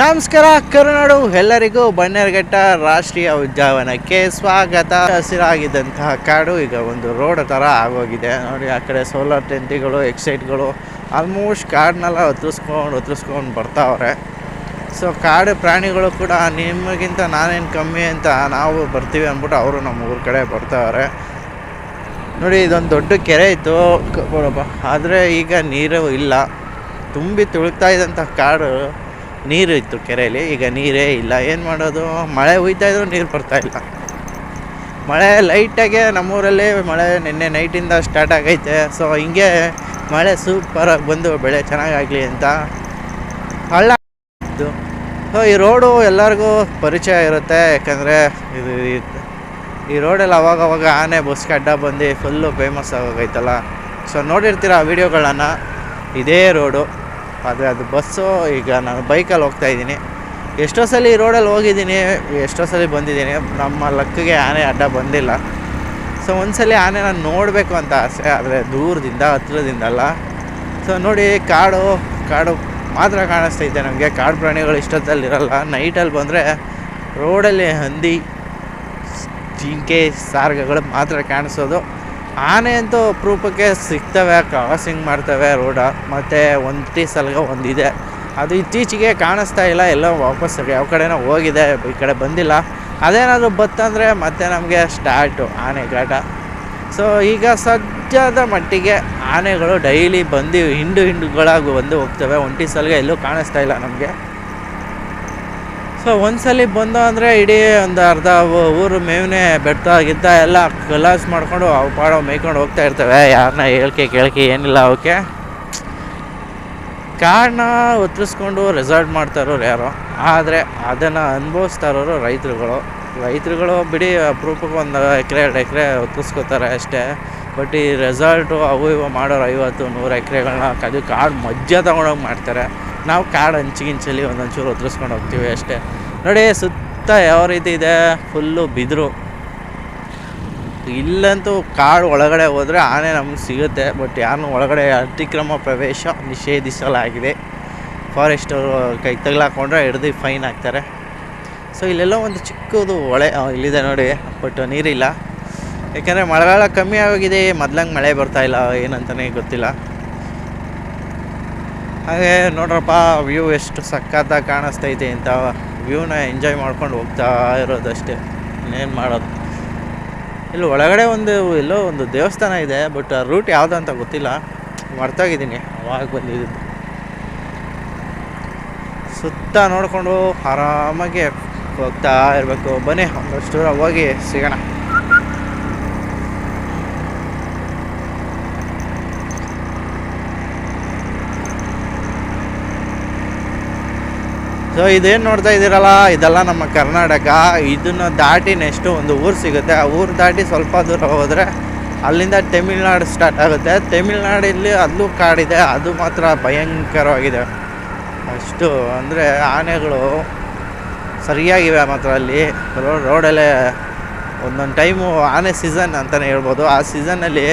ನಮಸ್ಕಾರ, ಕರುನಾಡು ಎಲ್ಲರಿಗೂ ಬನ್ನೇರುಘಟ್ಟ ರಾಷ್ಟ್ರೀಯ ಉದ್ಯಾನವನಕ್ಕೆ ಸ್ವಾಗತ. ಹಸಿರಾಗಿದ್ದಂತಹ ಕಾಡು ಈಗ ಒಂದು ರೋಡ್ ಥರ ಆಗೋಗಿದೆ. ನೋಡಿ, ಆ ಕಡೆ ಸೋಲಾರ್ ಟೆಂಟಿಗಳು ಎಕ್ಸೈಟ್ಗಳು ಆಲ್ಮೋಸ್ಟ್ ಕಾಡನ್ನೆಲ್ಲ ಒತ್ತಿಸ್ಕೊಂಡು ಹತ್ತಿಸ್ಕೊಂಡು ಬರ್ತಾವ್ರೆ. ಸೊ ಕಾಡು ಪ್ರಾಣಿಗಳು ಕೂಡ ನಿಮಗಿಂತ ನಾನೇನು ಕಮ್ಮಿ ಅಂತ ನಾವು ಬರ್ತೀವಿ ಅಂದ್ಬಿಟ್ಟು ಅವರು ನಮ್ಮ ಊರ ಕಡೆ ಬರ್ತಾವ್ರೆ. ನೋಡಿ, ಇದೊಂದು ದೊಡ್ಡ ಕೆರೆ ಇತ್ತು. ಆದರೆ ಈಗ ನೀರು ಇಲ್ಲ. ತುಂಬಿ ತುಳುಕ್ತಾ ಇದ್ದಂಥ ಕಾಡು. ನೀರು ಇತ್ತು ಕೆರೆಯಲ್ಲಿ, ಈಗ ನೀರೇ ಇಲ್ಲ. ಏನು ಮಾಡೋದು? ಮಳೆ ಹುಯ್ತಾ ಇದ್ರು ನೀರು ಬರ್ತಾ ಇಲ್ಲ. ಮಳೆ ಲೈಟಾಗೆ ನಮ್ಮೂರಲ್ಲಿ ಮಳೆ ನಿನ್ನೆ ನೈಟಿಂದ ಸ್ಟಾರ್ಟ್ ಆಗೈತೆ. ಸೊ ಹಿಂಗೆ ಮಳೆ ಸೂಪರಾಗಿ ಬಂದು ಬೆಳೆ ಚೆನ್ನಾಗಾಗಲಿ ಅಂತ ಹಳ್ಳ ಸೊ ಈ ರೋಡು ಎಲ್ಲರಿಗೂ ಪರಿಚಯ ಇರುತ್ತೆ. ಯಾಕಂದರೆ ಇದು ಈ- ರೋಡಲ್ಲಿ ಅವಾಗ ಅವಾಗ ಆನೆ, ಬಸ್ಗೆ ಅಡ್ಡ ಬಂದು ಫುಲ್ಲು ಫೇಮಸ್ ಆಗೋಗೈತಲ್ಲ. ಸೊ ನೋಡಿರ್ತೀರ ಆ ವಿಡಿಯೋಗಳನ್ನ ಇದೇ ರೋಡು ಆದರೆ ಅದು ಬಸ್ಸು, ಈಗ ನಾನು ಬೈಕಲ್ಲಿ ಹೋಗ್ತಾ ಇದ್ದೀನಿ. ಎಷ್ಟೋ ಸಲ ಈ ರೋಡಲ್ಲಿ ಹೋಗಿದ್ದೀನಿ, ಎಷ್ಟೋ ಸಲ ಬಂದಿದ್ದೀನಿ. ನಮ್ಮ ಲಕ್ಕಿಗೆ ಆನೆ ಅಡ್ಡ ಬಂದಿಲ್ಲ. ಸೊ ಒಂದ್ಸಲಿ ಆನೆ ನಾನು ನೋಡಬೇಕು ಅಂತ ಆಸೆ, ಆದರೆ ದೂರದಿಂದ ಹತ್ತಿರದಿಂದಲ್ಲ ಸೊ ನೋಡಿ, ಕಾಡು ಕಾಡು ಮಾತ್ರ ಕಾಣಿಸ್ತೈತೆ ನಮಗೆ. ಕಾಡು ಪ್ರಾಣಿಗಳು ಇಷ್ಟೊತ್ತಲ್ಲಿರಲ್ಲ. ನೈಟಲ್ಲಿ ಬಂದರೆ ರೋಡಲ್ಲಿ ಹಂದಿ ಜಿಂಕೆ, ಸಾರ್ಗಗಳು ಮಾತ್ರ ಕಾಣಿಸೋದು. ಆನೆ ಅಂತೂ ಅಪರೂಪಕ್ಕೆ ಸಿಗ್ತವೆ ಕ್ರಾಸಿಂಗ್ ಮಾಡ್ತವೆ ರೋಡ ಮತ್ತು ಒಂದು ಸಲಗ ಒಂದಿದೆ. ಅದು ಇತ್ತೀಚೆಗೆ ಕಾಣಿಸ್ತಾ ಇಲ್ಲ, ಎಲ್ಲೋ ವಾಪಸ್ ಯಾವ ಕಡೆನೋ ಹೋಗಿದೆ, ಈ ಕಡೆ ಬಂದಿಲ್ಲ. ಅದೇನಾದರೂ ಬತ್ತಂದರೆ ಮತ್ತೆ ನಮಗೆ ಸ್ಟಾರ್ಟು ಆನೆ ಘಾಟ. ಸೊ ಈಗ ಸದ್ಯದ ಮಟ್ಟಿಗೆ ಆನೆಗಳು ಡೈಲಿ ಬಂದು ಹಿಂಡು ಹಿಂಡುಗಳಾಗಿ ಬಂದು ಹೋಗ್ತವೆ, ಒಂಟಿ ಸಲಗ ಎಲ್ಲೂ ಕಾಣಿಸ್ತಾ ಇಲ್ಲ ನಮಗೆ. ಸೊ ಒಂದ್ಸಲಿ ಬಂದು ಅಂದರೆ ಇಡೀ ಒಂದು ಅರ್ಧ ಊರು ಮೇವನೇ ಬೆಟ್ಟ ಗಿದ್ದ ಎಲ್ಲ ಕಲಾಸ್ ಮಾಡ್ಕೊಂಡು ಅವು ಪಾಡೋ ಮೇಯ್ಕೊಂಡು ಹೋಗ್ತಾ ಇರ್ತವೆ. ಯಾರನ್ನ ಹೇಳ್ಕೆ ಕೇಳ್ಕೆ ಏನಿಲ್ಲ ಅವಕ್ಕೆ ಕಾಡನ್ನ ಒತ್ತಿಸ್ಕೊಂಡು ರೆಸಾರ್ಟ್ ಮಾಡ್ತಾ ಇರೋರು ಯಾರೋ. ಆದರೆ ಅದನ್ನು ಅನುಭವಿಸ್ತಾ ಇರೋರು ರೈತರುಗಳು. ರೈತರುಗಳು ಬಿಡಿ ಅಪರೂಪಕ್ಕೆ ಒಂದು ಎಕರೆ, ಎರಡು ಎಕರೆ ಒತ್ತಿಸ್ಕೋತಾರೆ ಅಷ್ಟೇ. ಬಟ್ ಈ ರೆಸಾರ್ಟು ಅವು ಇವು ಮಾಡೋರು ಐವತ್ತು, ನೂರು ಎಕರೆಗಳನ್ನ ಅದು ಕಾಡು ಮಜ್ಜ ತೊಗೊಂಡೋಗಿ ಮಾಡ್ತಾರೆ. ನಾವು ಕಾಡು ಹಂಚಿಗಿಂಚಲ್ಲಿ ಒಂದೊಂಚೂರು ಒತ್ತರಿಸ್ಕೊಂಡು ಹೋಗ್ತೀವಿ ಅಷ್ಟೇ. ನೋಡಿ, ಸುತ್ತ ಯಾವ ರೀತಿ ಇದೆ? ಫುಲ್ಲು ಬಿದಿರು. ಇಲ್ಲಂತೂ ಕಾಡು ಒಳಗಡೆ ಹೋದರೆ ಆನೆ ನಮ್ಗೆ ಸಿಗುತ್ತೆ ಬಟ್ ಯಾರನ್ನೂ ಒಳಗಡೆ ಅತಿಕ್ರಮ ಪ್ರವೇಶ ನಿಷೇಧಿಸಲಾಗಿದೆ. ಫಾರೆಸ್ಟ್ ಕೈ ತಗ್ಲಾಕೊಂಡ್ರೆ ಹಿಡ್ದು ಫೈನ್ ಹಾಕ್ತಾರೆ ಸೊ ಇಲ್ಲೆಲ್ಲ ಒಂದು ಚಿಕ್ಕದು ಹೊಳೆ ಇಲ್ಲಿದೆ ನೋಡಿ ಬಟ್ ನೀರಿಲ್ಲ. ಯಾಕೆಂದರೆ ಮಳೆಗಾಲ ಕಮ್ಮಿ ಆಗೋಗಿದೆ, ಮೊದ್ಲಂಗೆ ಮಳೆ ಬರ್ತಾ ಇಲ್ಲ ಏನಂತಲೇ ಗೊತ್ತಿಲ್ಲ. ಹಾಗೆ ನೋಡ್ರಪ್ಪ ವ್ಯೂ ಎಷ್ಟು ಸಕ್ಕತ್ತಾಗಿ ಕಾಣಿಸ್ತೈತೆ ಅಂತ. ವ್ಯೂನ ಎಂಜಾಯ್ ಮಾಡ್ಕೊಂಡು ಹೋಗ್ತಾ ಇರೋದಷ್ಟೇ. ಇನ್ನೇನು ಮಾಡೋದು. ಇಲ್ಲಿ ಒಳಗಡೆ ಒಂದು, ಎಲ್ಲೋ ಒಂದು ದೇವಸ್ಥಾನ ಇದೆ ಬಟ್ ರೂಟ್ ಯಾವುದು ಅಂತ ಗೊತ್ತಿಲ್ಲ. ಮರ್ತೋಗಿದ್ದೀನಿ ಅವಾಗ ಬಂದಿದ್ದು. ಸುತ್ತ ನೋಡಿಕೊಂಡು ಆರಾಮಾಗಿ ಹೋಗ್ತಾ ಇರಬೇಕು. ಬನ್ನಿ, ಒಂದಷ್ಟು ಹೋಗಿ ಸಿಗೋಣ. ಸೊ ಇದೇನು ನೋಡ್ತಾ ಇದ್ದೀರಲ್ಲ? ಇದೆಲ್ಲ ನಮ್ಮ ಕರ್ನಾಟಕ. ಇದನ್ನು ದಾಟಿ ನೆಕ್ಸ್ಟು ಒಂದು ಊರು ಸಿಗುತ್ತೆ. ಆ ಊರು ದಾಟಿ ಸ್ವಲ್ಪ ದೂರ ಹೋದರೆ ಅಲ್ಲಿಂದ ತಮಿಳ್ನಾಡು ಸ್ಟಾರ್ಟ್ ಆಗುತ್ತೆ. ತಮಿಳ್ನಾಡಲ್ಲಿ ಅಲ್ಲೂ ಕಾಡಿದೆ. ಅದು ಮಾತ್ರ ಭಯಂಕರವಾಗಿದೆ. ಅಷ್ಟು ಅಂದರೆ ಆನೆಗಳು ಸರಿಯಾಗಿವೆ ಮಾತ್ರ ಅಲ್ಲಿ. ರೋಡ್ ರೋಡಲ್ಲೇ ಒಂದೊಂದು ಟೈಮು ಆನೆ ಸೀಸನ್ ಅಂತಲೇ ಹೇಳ್ಬೋದು. ಆ ಸೀಸನ್ನಲ್ಲಿ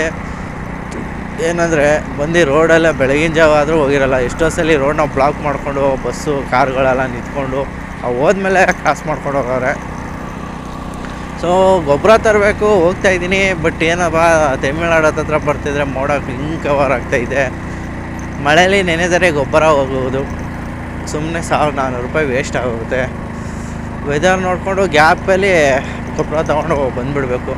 ಏನಂದರೆ, ಬಂದು ರೋಡೆಲ್ಲ ಬೆಳಗಿನ ಜಾವ ಆದರೂ ಹೋಗಿರಲ್ಲ. ಎಷ್ಟೋ ಸಲ ರೋಡ್ನ ಬ್ಲಾಕ್ ಮಾಡಿಕೊಂಡು ಬಸ್ಸು ಕಾರ್ಗಳೆಲ್ಲ ನಿಂತ್ಕೊಂಡು, ಅವು ಹೋದ್ಮೇಲೆ ಕ್ರಾಸ್ ಮಾಡ್ಕೊಂಡು ಹೋಗವ್ರೆ ಸೊ ಗೊಬ್ಬರ ತರಬೇಕು, ಹೋಗ್ತಾ ಇದ್ದೀನಿ. ಬಟ್ ಏನಪ್ಪ, ತಮಿಳ್ನಾಡು ಹತ್ರ ಬರ್ತಿದ್ರೆ ಮೋಡ ಹಿಂಗೆ ಕವರ್ ಆಗ್ತಾಯಿದೆ ಮಳೆಯಲ್ಲಿ ನೆನೆದರೆ ಗೊಬ್ಬರ ಹೋಗುವುದು. ಸುಮ್ಮನೆ ಸಾವಿರದ ನಾನ್ನೂರು ರೂಪಾಯಿ ವೇಸ್ಟ್ ಆಗುತ್ತೆ. ವೆದರ್ ನೋಡಿಕೊಂಡು ಗ್ಯಾಪಲ್ಲಿ ಗೊಬ್ಬರ ತೊಗೊಂಡು ಬಂದುಬಿಡ್ಬೇಕು.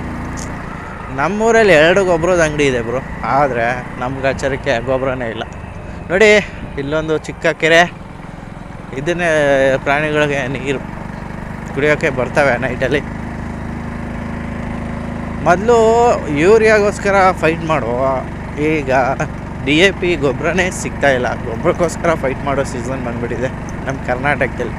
ನಮ್ಮೂರಲ್ಲಿ ಎರಡು ಗೊಬ್ಬರದ ಅಂಗಡಿ ಇದೆ ಬ್ರೋ. ಆದರೆ ನಮ್ಗೆ ಅಚ್ಚರಿಕೆ ಗೊಬ್ಬರನೇ ಇಲ್ಲ. ನೋಡಿ, ಇಲ್ಲೊಂದು ಚಿಕ್ಕ ಕೆರೆ. ಇದನ್ನೇ ಪ್ರಾಣಿಗಳಿಗೆ ನೀರು ಕುಡಿಯೋಕ್ಕೆ ಬರ್ತವೆ ನೈಟಲ್ಲಿ. ಮೊದಲು ಯೂರಿಯಾಗೋಸ್ಕರ ಫೈಟ್ ಮಾಡುವ. ಈಗ ಡಿ ಎ ಪಿ ಗೊಬ್ಬರನೇ ಸಿಗ್ತಾಯಿಲ್ಲ ಗೊಬ್ಬರಕ್ಕೋಸ್ಕರ ಫೈಟ್ ಮಾಡೋ ಸೀಸನ್ ಬಂದುಬಿಟ್ಟಿದೆ ನಮ್ಮ ಕರ್ನಾಟಕದಲ್ಲಿ.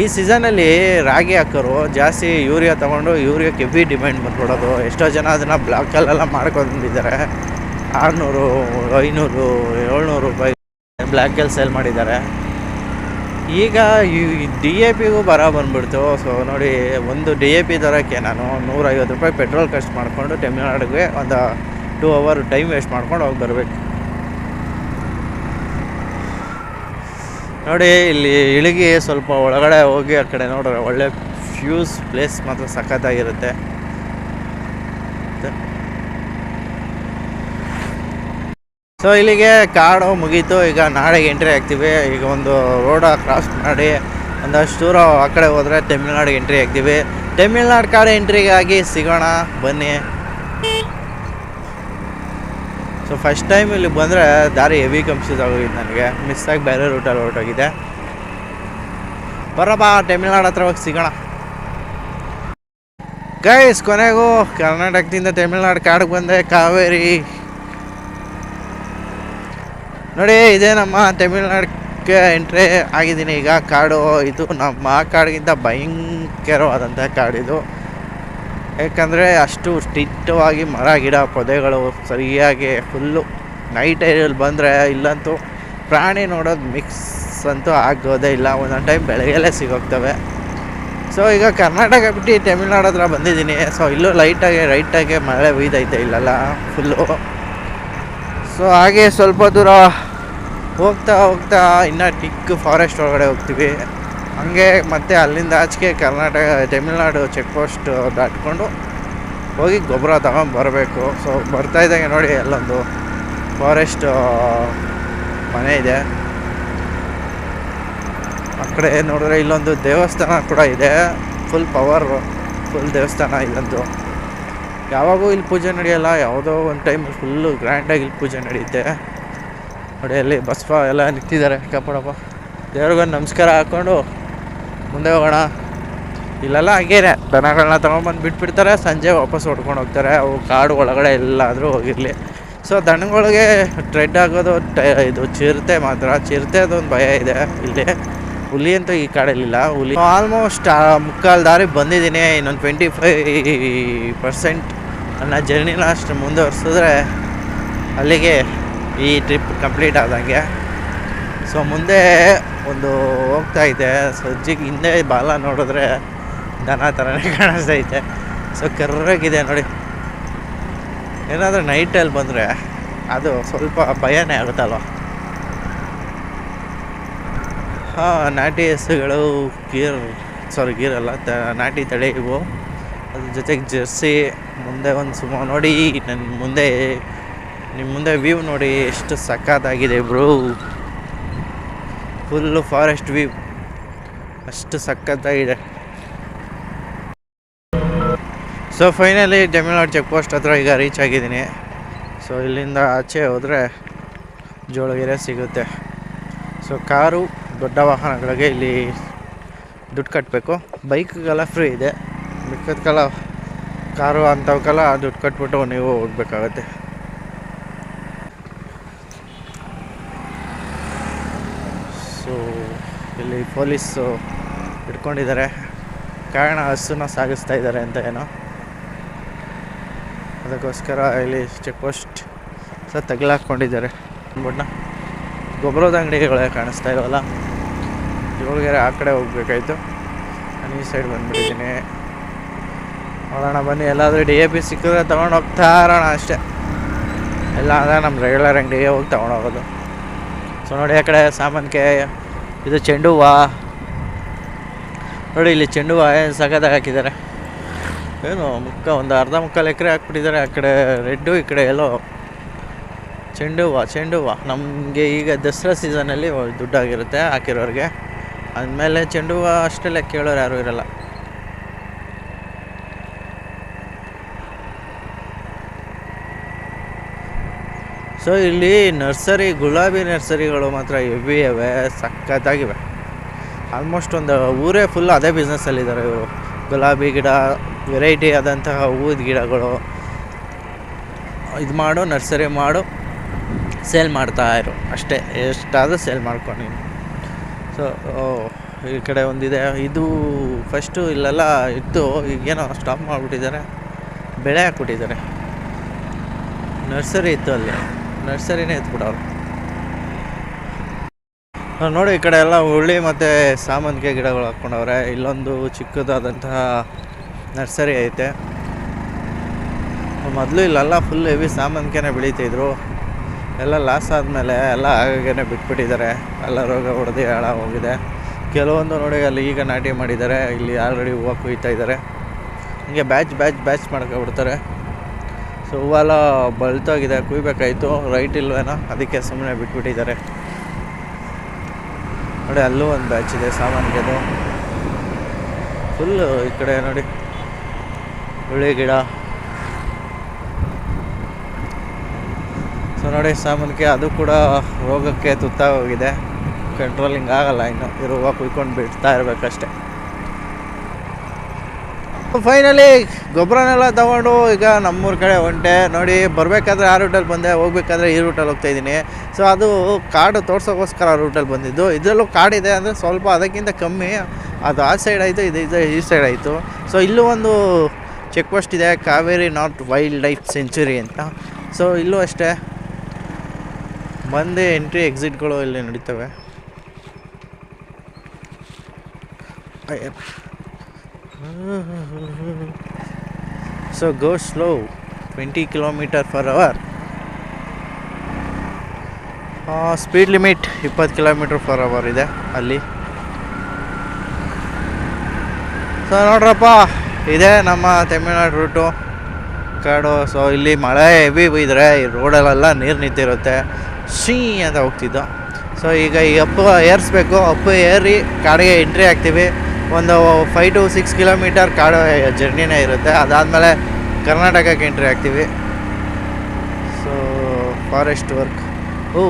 ಈ ಸೀಸನಲ್ಲಿ ರಾಗಿ ಹಾಕೋರು, ಜಾಸ್ತಿ ಯೂರಿಯಾ ತೊಗೊಂಡು ಯೂರಿಯಾಕ್ಕೆ ಹೆವಿ ಡಿಮ್ಯಾಂಡ್ ಬಂದ್ಬಿಡೋದು. ಎಷ್ಟೋ ಜನ ಅದನ್ನು ಬ್ಲಾಕಲ್ಲೆಲ್ಲ ಮಾಡ್ಕೊಂಡಿದ್ದಾರೆ ಆರುನೂರು, ಐನೂರು, ಏಳ್ನೂರು ರೂಪಾಯಿ ಬ್ಲ್ಯಾಕಲ್ಲಿ ಸೇಲ್ ಮಾಡಿದ್ದಾರೆ. ಈಗ ಡಿ ಎ ಪಿಗೂ ಬರ ಬಂದ್ಬಿಡ್ತು. ಸೊ ನೋಡಿ, ಒಂದು ಡಿ ಎ ಪಿ ತರೋಕ್ಕೆ ನಾನು ನೂರೈವತ್ತು ರೂಪಾಯಿ ಪೆಟ್ರೋಲ್ ಖರ್ಚು ಮಾಡಿಕೊಂಡು ತಮಿಳ್ನಾಡಿಗೆ ಒಂದು ಟೂ ಅವರ್ ಟೈಮ್ ವೇಸ್ಟ್ ಮಾಡ್ಕೊಂಡು ಹೋಗಿ ಬರಬೇಕು. ನೋಡಿ, ಇಲ್ಲಿ ಇಳಿಗಿ ಸ್ವಲ್ಪ ಒಳಗಡೆ ಹೋಗಿ ಆ ಕಡೆ ನೋಡ್ರೆ, ಒಳ್ಳೆ ಫ್ಯೂಸ್ ಪ್ಲೇಸ್ ಮಾತ್ರ ಸಖತ್ತಾಗಿರುತ್ತೆ. ಸೊ ಇಲ್ಲಿಗೆ ಕಾಡು ಮುಗೀತು. ಈಗ ನಾಳೆಗೆ ಎಂಟ್ರಿ ಆಗ್ತೀವಿ. ಈಗ ಒಂದು ರೋಡ ಕ್ರಾಸ್ ಮಾಡಿ ಒಂದಷ್ಟು ದೂರ ಆ ಕಡೆ ಹೋದರೆ ತಮಿಳ್ನಾಡಿಗೆ ಎಂಟ್ರಿ ಆಗ್ತೀವಿ. ತಮಿಳ್ನಾಡು ಕಾಡು ಎಂಟ್ರಿಗಾಗಿ ಸಿಗೋಣ. ಬನ್ನಿ. ಸೊ ಫಸ್ಟ್ ಟೈಮ್ ಇಲ್ಲಿ ಬಂದರೆ ದಾರಿ ಹೆವಿ ಕನ್ಫ್ಯೂಸ್ ಆಗೋಗಿದೆ ನನಗೆ. ಮಿಸ್ ಆಗಿ ಬೇರೆ ರೂಟಲ್ಲಿ ಹೊರಟೋಗಿದೆ. ಬರಪ್ಪ ತಮಿಳ್ನಾಡು ಹತ್ರ ಹೋಗಿ ಸಿಗೋಣ. ಗೈಸ್ ಕೊನೆಗೂ ಕರ್ನಾಟಕದಿಂದ ತಮಿಳ್ನಾಡು ಕಾಡಿಗೆ ಬಂದೆ, ಕಾವೇರಿ. ನೋಡಿ, ಇದೇ ನಮ್ಮ ತಮಿಳ್ನಾಡಕ್ಕೆ ಎಂಟ್ರಿ ಆಗಿದ್ದೀನಿ. ಈಗ ಕಾಡು, ಇದು ನಮ್ಮ ಕಾಡಿಗಿಂತ ಭಯಂಕರವಾದಂಥ ಕಾಡಿದು. ಯಾಕಂದರೆ ಅಷ್ಟು ಸ್ಟಿಟ್ಟವಾಗಿ ಮರ, ಗಿಡ, ಪೊದೆಗಳು ಸರಿಯಾಗಿ ಫುಲ್ಲು ನೈಟ್ ಏರಿಯಲ್ಲಿ ಬಂದರೆ ಇಲ್ಲಂತೂ ಪ್ರಾಣಿ ನೋಡೋದು ಮಿಕ್ಸ್ ಅಂತೂ ಆಗೋದೇ ಇಲ್ಲ. ಒಂದೊಂದು ಟೈಮ್ ಬೆಳಗ್ಗೆಲ್ಲೇ ಸಿಗೋಗ್ತವೆ. ಸೊ ಈಗ ಕರ್ನಾಟಕ ಬಿಟ್ಟು ತಮಿಳ್ನಾಡು ಹತ್ರ ಬಂದಿದ್ದೀನಿ. ಸೊ ಇಲ್ಲೂ ಲೈಟಾಗಿ ರೈಟಾಗಿ ಮಳೆ ಬೀದೈತೆ ಇಲ್ಲೆಲ್ಲ ಫುಲ್ಲು ಸೊ ಹಾಗೆ ಸ್ವಲ್ಪ ದೂರ ಹೋಗ್ತಾ ಹೋಗ್ತಾ ಇನ್ನೂ ಟಿಕ್ ಫಾರೆಸ್ಟ್ ಒಳಗಡೆ ಹೋಗ್ತೀವಿ. ಹಂಗೆ ಮತ್ತೆ ಅಲ್ಲಿಂದ ಆಚೆಗೆ ಕರ್ನಾಟಕ, ತಮಿಳ್ನಾಡು ಚೆಕ್ ಪೋಸ್ಟ್ ದಾಟ್ಕೊಂಡು ಹೋಗಿ ಗೊಬ್ಬರ ತಗೊಂಡು ಬರಬೇಕು. ಸೊ ಬರ್ತಾ ಇದ್ದಂಗೆ ನೋಡಿ ಅಲ್ಲೊಂದು ಫಾರೆಸ್ಟ್ ಮನೆ ಇದೆ. ಆ ಕಡೆ ನೋಡಿದ್ರೆ ಇಲ್ಲೊಂದು ದೇವಸ್ಥಾನ ಕೂಡ ಇದೆ. ಫುಲ್ ಪವರ್ ಫುಲ್ ದೇವಸ್ಥಾನ ಇಲ್ಲೊಂದು. ಯಾವಾಗೂ ಇಲ್ಲಿ ಪೂಜೆ ನಡೆಯಲ್ಲ. ಯಾವುದೋ ಒಂದು ಟೈಮ್ ಫುಲ್ಲು ಗ್ರ್ಯಾಂಡಾಗಿ ಇಲ್ಲಿ ಪೂಜೆ ನಡೆಯುತ್ತೆ ನೋಡಿ ಅಲ್ಲಿ ಬಸ್ಪ ಎಲ್ಲ ನಿಂತಿದ್ದಾರೆ. ಕಾಪಾಡಪ್ಪ. ದೇವ್ರಿಗೊಂದು ನಮಸ್ಕಾರ ಹಾಕ್ಕೊಂಡು ಮುಂದೆ ಹೋಗೋಣ. ಇಲ್ಲೆಲ್ಲ ಹಾಗೇನೆ ದನಗಳನ್ನ ತೊಗೊಂಬಂದು ಬಿಟ್ಬಿಡ್ತಾರೆ, ಸಂಜೆ ವಾಪಸ್ ಹೊಡ್ಕೊಂಡು ಹೋಗ್ತಾರೆ, ಅವು ಕಾಡು ಒಳಗಡೆ ಎಲ್ಲಾದರೂ ಹೋಗಿರಲಿ. ಸೊ ದನಗಳಿಗೆ ಟ್ರೆಡ್ ಆಗೋದು ಟ, ಇದು ಚಿರತೆ ಮಾತ್ರ, ಚಿರತೆ ಅದೊಂದು ಭಯ ಇದೆ ಇಲ್ಲಿ. ಹುಲಿ ಅಂತೂ ಈ ಕಾಡಲ್ಲಿಲ್ಲ, ಹುಲಿ. ಆಲ್ಮೋಸ್ಟ್ ಮುಕ್ಕಾಲು ದಾರಿ ಬಂದಿದ್ದೀನಿ, ಇನ್ನೊಂದು ಟ್ವೆಂಟಿ ಫೈ ಪರ್ಸೆಂಟ್ ನನ್ನ ಜರ್ನಿನ ಅಷ್ಟು ಮುಂದುವರ್ಸಿದ್ರೆ ಅಲ್ಲಿಗೆ ಈ ಟ್ರಿಪ್ ಕಂಪ್ಲೀಟ್ ಆದಂಗೆ. ಸೊ ಮುಂದೆ ಒಂದು ಹೋಗ್ತಾ ಇದೆ. ಸಜ್ಜಿಗೆ ಹಿಂದೆ ಬಾಲ ನೋಡಿದ್ರೆ ದನ ಥರನೇ ಕಾಣಿಸ್ತೈತೆ ಸೊ, ಕರ್ರಾಗಿದೆ ನೋಡಿ. ಏನಾದರೂ ನೈಟಲ್ಲಿ ಬಂದರೆ ಅದು ಸ್ವಲ್ಪ ಭಯನೇ ಆಗುತ್ತಲ್ವ? ಹಾಂ, ನಾಟಿ ಹಸುಗಳು, ಗೀರ್ ಸಾರಿ ಗೀರಲ್ಲ ತ, ನಾಟಿ ತಳಿ ಇವು. ಅದ್ರ ಜೊತೆಗೆ ಜರ್ಸಿ, ಮುಂದೆ ಒಂದು ಸುಮಾರು ನೋಡಿ ನನ್ನ ಮುಂದೆ ನಿಮ್ಮ ಮುಂದೆ ವ್ಯೂ ನೋಡಿ, ಎಷ್ಟು ಸಖತ್ತಾಗಿದೆ ಬ್ರೋ ಫುಲ್ಲು ಫಾರೆಸ್ಟ್ ವ್ಯೂ. ಅಷ್ಟು ಸಖತ್ತಾಗಿದೆ. So finally Tamil Nadu check post ಹತ್ರ ಈಗ ರೀಚ್ ಆಗಿದ್ದೀನಿ. ಸೊ ಇಲ್ಲಿಂದ ಆಚೆ ಹೋದರೆ ಜೋಳಗೆರೆ ಸಿಗುತ್ತೆ. ಸೊ ಕಾರು, ದೊಡ್ಡ ವಾಹನಗಳಿಗೆ ಇಲ್ಲಿ ದುಡ್ಡು ಕಟ್ಟಬೇಕು ಬೈಕ್ಗೆಲ್ಲ ಫ್ರೀ ಇದೆ. ಮಿಕ್ಕದಕ್ಕೆಲ್ಲ ಕಾರು ಅಂಥವಕ್ಕೆಲ್ಲ ದುಡ್ಡು ಕಟ್ಬಿಟ್ಟು ನೀವು ಹೋಗ್ಬೇಕಾಗತ್ತೆ ಸೊ ಇಲ್ಲಿ ಪೊಲೀಸು ಇಟ್ಕೊಂಡಿದ್ದಾರೆ ಕಾರಣ ಹಸುನ ಸಾಗಿಸ್ತಾ ಇದ್ದಾರೆ ಅಂತ ಏನೋ. ಅದಕ್ಕೋಸ್ಕರ ಇಲ್ಲಿ ಚೆಕ್ ಪೋಸ್ಟ್ ಸಹ ತಗಲಾಕೊಂಡಿದ್ದಾರೆ. ಬಣ್ಣ. ಗೊಬ್ಬರದ ಅಂಗಡಿಗಳೇ ಕಾಣಿಸ್ತಾ ಇರೋಲ್ಲ. ಜೋಳಗೆರೆ ಆ ಕಡೆ ಹೋಗ್ಬೇಕಾಯ್ತು. ನಾನು ಈ ಸೈಡ್ ಬಂದ್ಬಿಟ್ಟಿದ್ದೀನಿ. ನೋಡೋಣ, ಬನ್ನಿ. ಎಲ್ಲಾದರೂ ಡಿ ಎ ಪಿ ಸಿಕ್ಕಿದ್ರೆ ತೊಗೊಂಡು ಹೋಗ್ತಾ ಇರೋಣ ಅಷ್ಟೇ. ಎಲ್ಲ ಅಂದರೆ ನಮ್ಮ ರೆಗ್ಯುಲರ್ ಅಂಗಡಿಗೆ ಹೋಗಿ ತೊಗೊಂಡೋಗೋದು ಸೊ ನೋಡಿ, ಆ ಕಡೆ ಸಾಮಾನ್ಗೆ ಇದು ಚೆಂಡು ಹೂವ ನೋಡಿ ಇಲ್ಲಿ ಚೆಂಡು ಹೂವ ಏನು ಸಗದ ಹಾಕಿದ್ದಾರೆ. ಏನು ಮುಕ್ಕ ಒಂದು ಅರ್ಧ ಮುಕ್ಕಾಲು ಎಕರೆ ಹಾಕ್ಬಿಟ್ಟಿದ್ದಾರೆ ಆ ಕಡೆ ರೆಡ್ಡು, ಈ ಕಡೆ ಎಲ್ಲೋ ಚೆಂಡು ಹೂವು ಚೆಂಡು ಹೂವ ನಮಗೆ ಈಗ ದಸರಾ ಸೀಸನಲ್ಲಿ ದುಡ್ಡಾಗಿರುತ್ತೆ ಹಾಕಿರೋರಿಗೆ. ಅಂದಮೇಲೆ ಚೆಂಡು ಹೂವು ಅಷ್ಟೆಲ್ಲ ಕೇಳೋರು ಯಾರೂ ಇರಲ್ಲ. ಸೊ ಇಲ್ಲಿ ನರ್ಸರಿ, ಗುಲಾಬಿ ನರ್ಸರಿಗಳು ಮಾತ್ರ ಹೆವಿ ಇವೆ, ಸಖತ್ತಾಗಿವೆ. ಆಲ್ಮೋಸ್ಟ್ ಒಂದು ಊರೇ ಫುಲ್ ಅದೇ ಬಿಸ್ನೆಸ್ಸಲ್ಲಿದ್ದಾರೆ ಇವರು ಗುಲಾಬಿ ಗಿಡ ವೆರೈಟಿ ಆದಂತಹ ಹೂವಿದ ಗಿಡಗಳು. ಇದು ಮಾಡು, ನರ್ಸರಿ ಮಾಡು ಸೇಲ್ ಮಾಡ್ತಾಯಿರು ಅಷ್ಟೇ, ಎಷ್ಟಾದರೂ ಸೇಲ್ ಮಾಡ್ಕೊಂಡು ಸೊ ಈ ಕಡೆ ಒಂದಿದೆ. ಇದು ಫಸ್ಟು ಇಲ್ಲೆಲ್ಲ ಇತ್ತು, ಈಗೇನೋ ಸ್ಟಾಪ್ ಮಾಡಿಬಿಟ್ಟಿದ್ದಾರೆ. ಬೆಳೆ ಹಾಕ್ಬಿಟ್ಟಿದ್ದಾರೆ. ನರ್ಸರಿ ಇತ್ತು ಅಲ್ಲಿ. ನರ್ಸರಿನೇ ಎತ್ಬಿಟ್ಟವ್ರು ನೋಡಿ ಈ ಕಡೆ ಎಲ್ಲ ಹುಳ್ಳಿ ಮತ್ತು ಸಾಮಂತಿಗೆ ಗಿಡಗಳು ಹಾಕ್ಕೊಂಡವ್ರೆ. ಇಲ್ಲೊಂದು ಚಿಕ್ಕದಾದಂತಹ ನರ್ಸರಿ ಐತೆ. ಮೊದಲು ಇಲ್ಲೆಲ್ಲ ಫುಲ್ ಹೆವಿ ಸಾಮಂತಿಗೆನೇ ಬೆಳೀತಿದ್ರು. ಎಲ್ಲ ಲಾಸ್ ಆದಮೇಲೆ ಎಲ್ಲ ಹಾಗೇನೆ ಬಿಟ್ಬಿಟ್ಟಿದ್ದಾರೆ. ಎಲ್ಲ ರೋಗ ಹೊಡೆದು ಹೋಗಿದೆ ಕೆಲವೊಂದು ನೋಡಿ ಅಲ್ಲಿ ಈಗ ನಾಟಿ ಮಾಡಿದ್ದಾರೆ. ಇಲ್ಲಿ ಆಲ್ರೆಡಿ ಹೂವು ಕುಯ್ತಾ ಇದ್ದಾರೆ. ಹೀಗೆ ಬ್ಯಾಚ್ ಬ್ಯಾಚ್ ಬ್ಯಾಚ್ ಮಾಡ್ಕೊಬಿಡ್ತಾರೆ ಸೊ ಹೂವೆಲ್ಲ ಬಳ್ತೋಗಿದೆ ಕುಯ್ಬೇಕಾಯ್ತು. ರೈಟ್ ಇಲ್ವೇನೋ? ಅದಕ್ಕೆ ಸುಮ್ಮನೆ ಬಿಟ್ಬಿಟ್ಟಿದ್ದಾರೆ. ನೋಡಿ, ಅಲ್ಲೂ ಒಂದು ಬ್ಯಾಚ್ ಇದೆ ಸಾಮಾನ್ಯದು ಫುಲ್ಲು ಈ ಕಡೆ ನೋಡಿ. ಹುಳಿ ಗಿಡ. ಸೊ ನೋಡಿ, ಸಾಮಾನಿಗೆ ಅದು ಕೂಡ ರೋಗಕ್ಕೆ ತುತ್ತಾಗೋಗಿದೆ. ಕಂಟ್ರೋಲಿಂಗ್ ಆಗಲ್ಲ ಇನ್ನು. ಇರುವ ಕುಯ್ಕೊಂಡು ಬಿಡ್ತಾ ಇರಬೇಕಷ್ಟೆ. ಫೈನಲಿ ಗೊಬ್ಬರನೆಲ್ಲ ತಗೊಂಡು ಈಗ ನಮ್ಮೂರ ಕಡೆ ಹೊಂಟೆ ನೋಡಿ ಬರಬೇಕಾದ್ರೆ ಆ ರೂಟಲ್ಲಿ ಬಂದೆ, ಹೋಗ್ಬೇಕಾದ್ರೆ ಈ ರೂಟಲ್ಲಿ ಹೋಗ್ತಾ ಇದ್ದೀನಿ. ಸೊ ಅದು ಕಾಡು ತೋರ್ಸೋಕ್ಕೋಸ್ಕರ ಆ ರೂಟಲ್ಲಿ ಬಂದಿದ್ದು. ಇದರಲ್ಲೂ ಕಾಡಿದೆ ಅಂದರೆ ಸ್ವಲ್ಪ ಅದಕ್ಕಿಂತ ಕಮ್ಮಿ. ಅದು ಆ ಸೈಡ್ ಆಯಿತು, ಇದು ಇದು ಈ ಸೈಡ್ ಆಯಿತು. ಸೊ ಇಲ್ಲೂ ಒಂದು ಚೆಕ್ ಪೋಸ್ಟ್ ಇದೆ, Kaveri north wildlife sanctuary ಅಂತ. ಸೊ ಇಲ್ಲೂ ಅಷ್ಟೇ. ಬಂದು ಎಂಟ್ರಿ ಎಕ್ಸಿಟ್ಗಳು ಇಲ್ಲಿ ನಡೀತವೆ. So go slow twenty kilometre per hour speed limit ಇಪ್ಪತ್ತು ಕಿಲೋಮೀಟ್ರ್ ಫರ್ ಅವರ್ ಇದೆ ಅಲ್ಲಿ. ಸೊ ನೋಡ್ರಪ್ಪ, ಇದೆ ನಮ್ಮ ತಮಿಳ್ನಾಡು ರೂಟು. ಕಾಡು ಸೊ ಇಲ್ಲಿ ಮಳೆ ಹೆವಿ ಇದ್ರೆ ಈ ರೋಡಲ್ಲೆಲ್ಲ ನೀರು ನಿಂತಿರುತ್ತೆ. ಶೀ ಅಂತ ಹೋಗ್ತಿದ್ದು. ಸೊ ಈಗ ಈ ಅಪ್ಪು ಏರಿಸ್ಬೇಕು. ಅಪ್ಪು ಏರಿ ಕಾಡಿಗೆ ಎಂಟ್ರಿ ಆಗ್ತೀವಿ. ಒಂದು ಫೈವ್ ಟು ಸಿಕ್ಸ್ ಕಿಲೋಮೀಟರ್ ಕಾಡು ಜರ್ನಿನೇ ಇರುತ್ತೆ. ಅದಾದಮೇಲೆ ಕರ್ನಾಟಕಕ್ಕೆ ಎಂಟ್ರಿ ಆಗ್ತೀವಿ. So forest work oh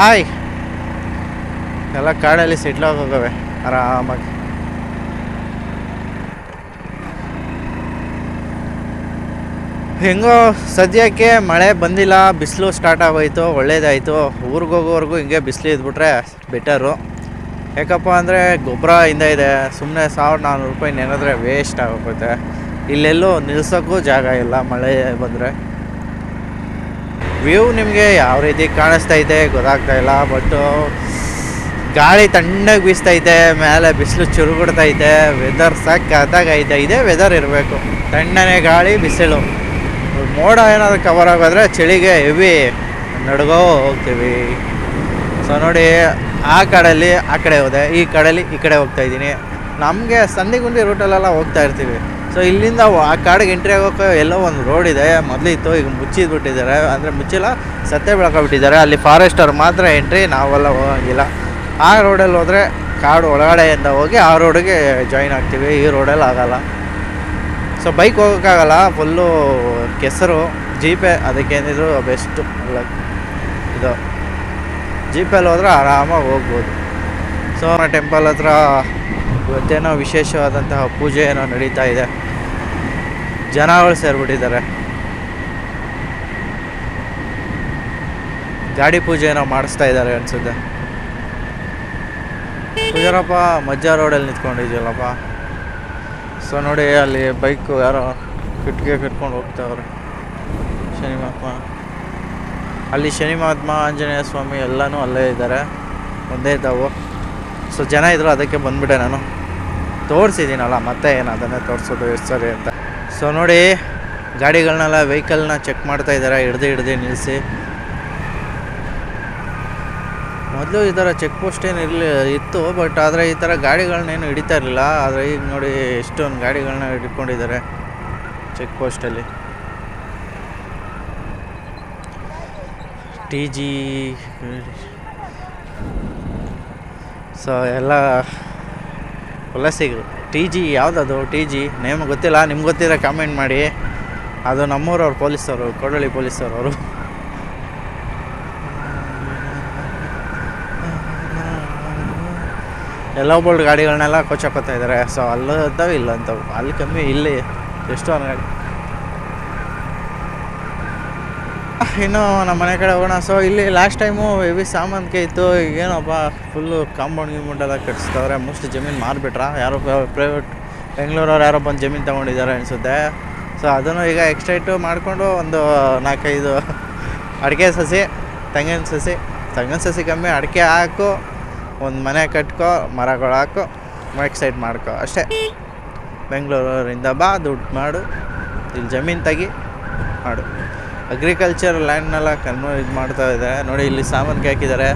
hi ಎಲ್ಲ ಕಾಡಲ್ಲಿ ಹೋಗವೆ ಆರಾಮಾಗಿ. ಹೆಂಗೋ ಸದ್ಯಕ್ಕೆ ಮಳೆ ಬಂದಿಲ್ಲ, ಬಿಸಿಲು ಸ್ಟಾರ್ಟ್ ಆಗೋಯ್ತು, ಒಳ್ಳೇದಾಯಿತು. ಊರಿಗೋಗೋವರೆಗೂ ಹಿಂಗೆ ಬಿಸಿಲು ಇದ್ಬಿಟ್ರೆ ಬೆಟರು ಯಾಕಪ್ಪ ಅಂದರೆ ಗೊಬ್ಬರ ಹಿಂದೆ ಇದೆ. ಸುಮ್ಮನೆ ಸಾವಿರದ ನಾನ್ನೂರು ರೂಪಾಯಿ ನೆನೆದ್ರೆ ವೇಸ್ಟ್ ಆಗೋಗುತ್ತೆ. ಇಲ್ಲೆಲ್ಲೂ ನಿಲ್ಸೋಕ್ಕೂ ಜಾಗ ಇಲ್ಲ ಮಳೆ ಬಂದರೆ. ವ್ಯೂ ನಿಮಗೆ ಯಾವ ರೀತಿ ಕಾಣಿಸ್ತಾ ಇದೆ ಗೊತ್ತಾಗ್ತಾ ಇಲ್ಲ ಬಟ್ಟು ಗಾಳಿ ತಣ್ಣಗೆ ಬೀಸ್ತೈತೆ ಮೇಲೆ ಬಿಸಿಲು ಇದೆ ವೆದರ್ ಸಕ್ಕತ್ತಾಗೈತೆ ಇದೇ ವೆದರ್ ಇರಬೇಕು. ತಣ್ಣನೆ ಗಾಳಿ, ಬಿಸಿಲು. ಮೋಡ ಏನಾದರೂ ಕವರ್ ಆಗೋದ್ರೆ ಚಳಿಗೆ ಹೆವಿ ನಡ್ಗೋ ಹೋಗ್ತೀವಿ. ಸೊ ನೋಡಿ ಆ ಕಡೆಯಲ್ಲಿ ಆ ಕಡೆ ಹೋದೆ. ಈ ಕಡೆಯಲ್ಲಿ ಈ ಕಡೆ ಹೋಗ್ತಾ ಇದ್ದೀನಿ. ನಮಗೆ ಸಂದಿಗುಂಡಿ ರೂಟಲ್ಲೆಲ್ಲ ಹೋಗ್ತಾ ಇರ್ತೀವಿ. ಸೊ ಇಲ್ಲಿಂದ ಆ ಕಾಡಿಗೆ ಎಂಟ್ರಿ ಆಗೋಕೆ ಎಲ್ಲೋ ಒಂದು ರೋಡ್ ಇದೆ. ಮೊದಲಿತ್ತು, ಈಗ ಮುಚ್ಚಿದ್ಬಿಟ್ಟಿದ್ದಾರೆ. ಅಂದರೆ ಮುಚ್ಚಿಲ್ಲ, ಸತ್ತೆ ಬೆಳ್ಕೊಬಿಟ್ಟಿದ್ದಾರೆ ಅಲ್ಲಿ ಫಾರೆಸ್ಟರ್ ಮಾತ್ರ ಎಂಟ್ರಿ ನಾವೆಲ್ಲ ಹೋಗಂಗಿಲ್ಲ. ಆ ರೋಡಲ್ಲಿ ಹೋದರೆ ಕಾಡು ಒಳಗಡೆಯಿಂದ ಹೋಗಿ ಆ ರೋಡಿಗೆ ಜಾಯಿನ್ ಆಗ್ತೀವಿ. ಈ ರೋಡಲ್ಲಿ ಆಗಲ್ಲ. ಸೊ ಬೈಕ್ ಹೋಗೋಕ್ಕಾಗಲ್ಲ. ಫುಲ್ಲು ಕೆಸರು ಜೀಪೇ ಅದಕ್ಕೇನಿದ್ರು ಬೆಸ್ಟು ಲೈಕ್ ಇದು. ಜೀಪಲ್ಲಿ ಹೋದ್ರೆ ಆರಾಮಾಗಿ ಹೋಗ್ಬೋದು. ಸೊ ಟೆಂಪಲ್ ಹತ್ರ ಇವತ್ತೇನೋ ವಿಶೇಷವಾದಂತಹ ಪೂಜೆ ಏನೋ ನಡೀತಾ ಇದೆ. ಜನಗಳು ಸೇರಿಬಿಟ್ಟಿದ್ದಾರೆ. ಗಾಡಿ ಪೂಜೆ ಏನೋ ಮಾಡಿಸ್ತಾ ಇದ್ದಾರೆ ಅನ್ಸುತ್ತೆ. ಪೂಜಾರಪ್ಪ, ಮಜ್ಜ ರೋಡಲ್ಲಿ ನಿಂತ್ಕೊಂಡಿದ್ಯಲ್ಲಪ್ಪ. ಸೊ ನೋಡಿ, ಅಲ್ಲಿ ಬೈಕು ಯಾರೋ ಕಿಟ್ಗೆ ಕಿಟ್ಕೊಂಡು ಹೋಗ್ತಾವ್ರೆ ಶನಿ ಮಹಾತ್ಮ ಅಲ್ಲಿ ಶನಿ ಮಹಾತ್ಮ ಆಂಜನೇಯ ಸ್ವಾಮಿ ಎಲ್ಲನೂ ಅಲ್ಲೇ ಇದ್ದಾರೆ. ಒಂದೇ ಇದ್ದಾವು ಸೊ ಜನ ಇದ್ರು, ಅದಕ್ಕೆ ಬಂದುಬಿಟ್ಟೆ ನಾನು. ತೋರಿಸಿದ್ದೀನಲ್ಲ, ಮತ್ತೆ ಏನು ಅದನ್ನೇ ತೋರಿಸೋದು, ಎಷ್ಟು ಸರಿ ಅಂತ. ಸೊ ನೋಡಿ, ಗಾಡಿಗಳನ್ನೆಲ್ಲ ವೆಹಿಕಲ್ನ ಚೆಕ್ ಮಾಡ್ತಾ ಇದ್ದಾರೆ. ಹಿಡ್ದು ಹಿಡ್ದು ನಿಲ್ಲಿಸಿ. ಮೊದಲು ಈ ಥರ ಚೆಕ್ ಪೋಸ್ಟ್ ಏನು ಇರಲಿ, ಇತ್ತು ಬಟ್ ಆದರೆ ಈ ಥರ ಗಾಡಿಗಳನ್ನೇನು ಹಿಡಿತಾ ಇರಲಿಲ್ಲ. ಆದರೆ ಈಗ ನೋಡಿ, ಎಷ್ಟೊಂದು ಗಾಡಿಗಳನ್ನ ಹಿಡ್ಕೊಂಡಿದ್ದಾರೆ ಚೆಕ್ ಪೋಸ್ಟಲ್ಲಿ ಟಿ ಜಿ ಸೊ ಎಲ್ಲ ವಲಸಿಗರು ಟಿ ಜಿ ಯಾವುದದು? ಟಿ ಜಿ ನೇಮ್ ಗೊತ್ತಿಲ್ಲ. ನಿಮ್ಗೆ ಗೊತ್ತಿದ್ರೆ ಕಾಮೆಂಟ್ ಮಾಡಿ. ಅದು ನಮ್ಮೂರವ್ರು, ಪೊಲೀಸರು ಕೊಡಳ್ಳಿ ಪೊಲೀಸರು ಅವರು. ಎಲ್ಲ ಬೋಲ್ಡ್ ಗಾಡಿಗಳನ್ನೆಲ್ಲ ಕೊಚ್ಚಾಕೋತಾ ಇದ್ದಾರೆ ಸೊ ಇಲ್ಲ ಅಂತವು. ಅಲ್ಲಿ ಕಮ್ಮಿ ಇಲ್ಲಿ, ಎಷ್ಟು ಗಾಡಿ ಇನ್ನು ನಮ್ಮ ಮನೆ ಕಡೆ ಹೋಗೋಣ. ಸೊ ಇಲ್ಲಿ ಲಾಸ್ಟ್ ಟೈಮು ಹೆವಿ ಸಾಮಾನ್ಕೆ ಇತ್ತು. ಈಗೇನಪ್ಪ ಫುಲ್ಲು ಕಾಂಪೌಂಡ್ ಗಿಂಪೌಂಡ್ ಎಲ್ಲ ಕಟ್ಸ್ತವ್ರೆ ಮೋಸ್ಟ್ ಜಮೀನು ಮಾರ್ಬಿಟ್ರ? ಯಾರೋ ಪ್ರೈವೇಟ್ ಬೆಂಗಳೂರವ್ರು ಯಾರೋ ಬಂದು ಜಮೀನು ತೊಗೊಂಡಿದ್ದಾರೆ ಅನಿಸುತ್ತೆ. ಸೊ ಅದನ್ನು ಈಗ ಎಕ್ಸ್ಟ್ರೈಟು ಮಾಡಿಕೊಂಡು ಒಂದು ನಾಲ್ಕೈದು ಅಡಿಕೆ ಸಸಿ, ತೆಂಗಿನ ಸಸಿ ತೆಂಗಿನ ಸಸಿ ಕಮ್ಮಿ ಅಡಿಕೆ ಹಾಕು, ಒಂದು ಮನೆ ಕಟ್ಕೋ, ಮರಗಳು ಹಾಕು ಎಕ್ಸೈಟ್ ಮಾಡ್ಕೋ. ಅಷ್ಟೇ. ಬೆಂಗಳೂರಿಂದ ಬಾ, ದುಡ್ಡು ಮಾಡು. ಇಲ್ಲಿ ಜಮೀನು ತೆಗಿ, ಮಾಡು. ಅಗ್ರಿಕಲ್ಚರ್ ಲ್ಯಾಂಡ್ನೆಲ್ಲ ಕನ್ವ ಇದು ಮಾಡ್ತಾ ಇದ್ದಾರೆ ನೋಡಿ, ಇಲ್ಲಿ ಸಾಮಂತಿಗೆ ಹಾಕಿದ್ದಾರೆ.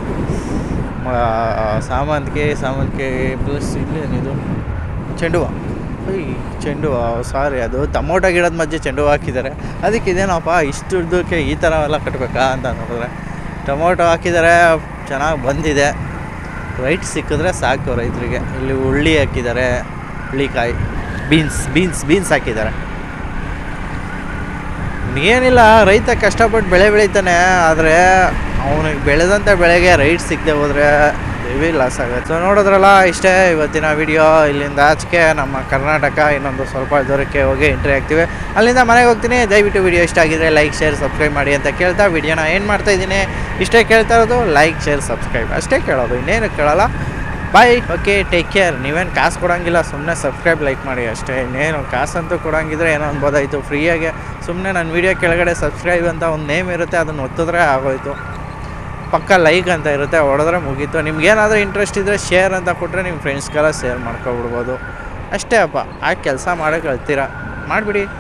ಸಾಮಂತಿಗೆ ಸಾಮಂತಿಗೆ ಪ್ಲಸ್ ಇಲ್ಲಿ ಏನಿದು? ಚೆಂಡು ಹೂವು ಚೆಂಡು ಸಾರಿ. ಅದು ಟಮೋಟೊ ಗಿಡದ ಮಧ್ಯೆ ಚೆಂಡು ಹೂವು ಹಾಕಿದ್ದಾರೆ. ಅದಕ್ಕೆ ಇದೇನಪ್ಪ ಇಷ್ಟು ಉದ್ದಕ್ಕೆ ಈ ಥರ ಎಲ್ಲ ಕಟ್ಟಬೇಕಾ ಅಂತ ನೋಡಿದ್ರೆ, ಟೊಮೊಟೊ ಹಾಕಿದ್ದಾರೆ, ಚೆನ್ನಾಗಿ ಬಂದಿದೆ. ರೈಟ್ ಸಿಕ್ಕಿದ್ರೆ ಸಾಕು ರೈತರಿಗೆ. ಇಲ್ಲಿ ಹುಳ್ಳಿ ಹಾಕಿದ್ದಾರೆ ಹುಳಿಕಾಯಿ ಬೀನ್ಸ್ ಬೀನ್ಸ್ ಬೀನ್ಸ್ ಹಾಕಿದ್ದಾರೆ. ಏನಿಲ್ಲ ರೈತ ಕಷ್ಟಪಟ್ಟು ಬೆಳೆ ಬೆಳೀತಾನೆ, ಆದರೆ ಅವನಿಗೆ ಬೆಳೆದಂಥ ಬೆಳೆಗೆ ರೈಟ್ ಸಿಗದೆ ಹೋದರೆ ಹೆವಿ ಲಾಸ್ ಆಗುತ್ತೆ. ಸೊ ನೋಡಿದ್ರಲ್ಲ, ಇಷ್ಟೇ ಇವತ್ತಿನ ವಿಡಿಯೋ ಇಲ್ಲಿಂದ ಆಚೆಗೆ ನಮ್ಮ ಕರ್ನಾಟಕ, ಇನ್ನೊಂದು ಸ್ವಲ್ಪ ದೂರಕ್ಕೆ ಹೋಗಿ ಎಂಟ್ರಿ ಆಗ್ತೀವಿ. ಅಲ್ಲಿಂದ ಮನೆಗೆ ಹೋಗ್ತೀನಿ. ದಯವಿಟ್ಟು ವಿಡಿಯೋ ಇಷ್ಟ ಆಗಿದ್ರೆ ಲೈಕ್ ಶೇರ್ ಸಬ್ಸ್ಕ್ರೈಬ್ ಮಾಡಿ ಅಂತ ಕೇಳ್ತಾ ವಿಡಿಯೋನ ಏನು ಮಾಡ್ತಾಯಿದ್ದೀನಿ ಇಷ್ಟೇ ಕೇಳ್ತಾ ಇರೋದು ಲೈಕ್ ಶೇರ್ ಸಬ್ಸ್ಕ್ರೈಬ್ ಅಷ್ಟೇ ಕೇಳೋದು, ಇನ್ನೇನು ಕೇಳಲ್ಲ. ಬಾಯ್ ಓಕೆ ಟೇಕ್ ಕೇರ್ ನೀವೇನು ಕಾಸು ಕೊಡೋಂಗಿಲ್ಲ ಸುಮ್ಮನೆ ಸಬ್ಸ್ಕ್ರೈಬ್ ಲೈಕ್ ಮಾಡಿ ಅಷ್ಟೇ. ಇನ್ನೇನು ಕಾಸಂತೂ ಕೊಡೋಂಗಿದ್ರೆ ಏನೋ ಅನ್ಬೋದಾಯಿತು. ಫ್ರೀಯಾಗೆ ಸುಮ್ಮನೆ ನನ್ನ ವೀಡಿಯೋ ಕೆಳಗಡೆ ಸಬ್ಸ್ಕ್ರೈಬ್ ಅಂತ ಒಂದು ನೇಮ್ ಇರುತ್ತೆ, ಅದನ್ನು ಒತ್ತಿದ್ರೆ ಆಗೋಯ್ತು. ಪಕ್ಕ ಲೈಕ್ ಅಂತ ಇರುತ್ತೆ, ಹೊಡೆದ್ರೆ ಮುಗೀತು. ನಿಮ್ಗೇನಾದರೂ ಇಂಟ್ರೆಸ್ಟ್ ಇದ್ದರೆ ಶೇರ್ ಅಂತ ಕೊಟ್ಟರೆ ನಿಮ್ಮ ಫ್ರೆಂಡ್ಸ್ಗೆಲ್ಲ ಶೇರ್ ಮಾಡ್ಕೊಬಿಡ್ಬೋದು. ಅಷ್ಟೇ ಅಪ್ಪ, ಆ ಕೆಲಸ ಮಾಡೋಕೆ ಕಳ್ತೀರ ಮಾಡಿಬಿಡಿ.